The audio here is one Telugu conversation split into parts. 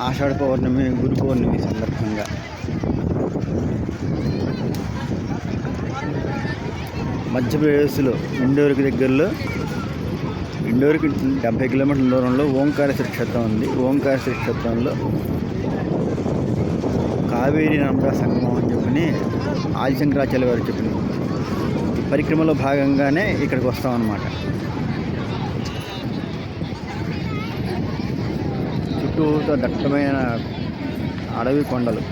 ఆషాఢ పౌర్ణమి గురు పౌర్ణమి సందర్భంగా మధ్యప్రదేశ్లో ఇండోర్కి దగ్గరలో ఇండోర్కి డెబ్బై కిలోమీటర్ల దూరంలో ఓంకారేశ్వర క్షేత్రం ఉంది. ఓంకారేశ్వర క్షేత్రంలో కావేరీ నర్మదా సంగమం అని చెప్పని ఆదిశంకరాచార్య గారు చెప్పిన పరిక్రమలో భాగంగానే ఇక్కడికి వస్తాం అన్నమాట. చుట్టూతో దట్టమైన అడవి కొండలు.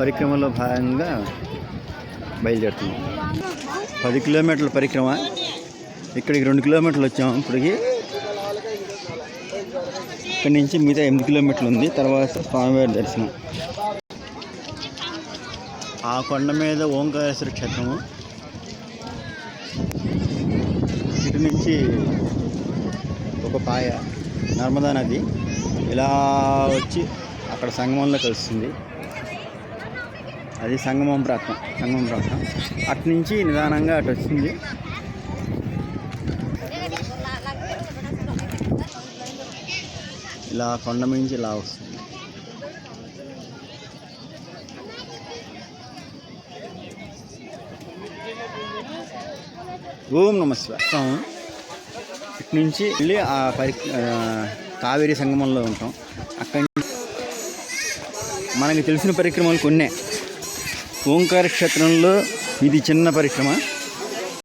పరిక్రమలో భాగంగా బయలుదేరుతున్నాం. పది కిలోమీటర్ల పరిక్రమ. ఇక్కడికి రెండు కిలోమీటర్లు వచ్చాము ఇప్పటికి. ఇక్కడి నుంచి మిగతా ఎనిమిది కిలోమీటర్లు ఉంది. తర్వాత స్వామివారి దర్శనం. ఆ కొండ మీద ఓంకారేశ్వర క్షేత్రము. ఇటు నుంచి ఒక పాయ నర్మదా నది. ఇలా వచ్చి అక్కడ సంగమంలో కలుస్తుంది. అది సంగమం ప్రాంతం సంగమం ప్రాంతం. అటు నుంచి నిదానంగా అటు వచ్చింది. ఇలా కొండ మించి ఇలా వస్తుంది. ఓం నమ ఇటు నుంచి వెళ్ళి ఆ పరి కావేరీ సంగమంలో ఉంటాం. అక్కడి నుంచి మనకి తెలిసిన పరిక్రమలు కొన్నే. ఓంకార క్షేత్రంలో ఇది చిన్న పరిశ్రమ.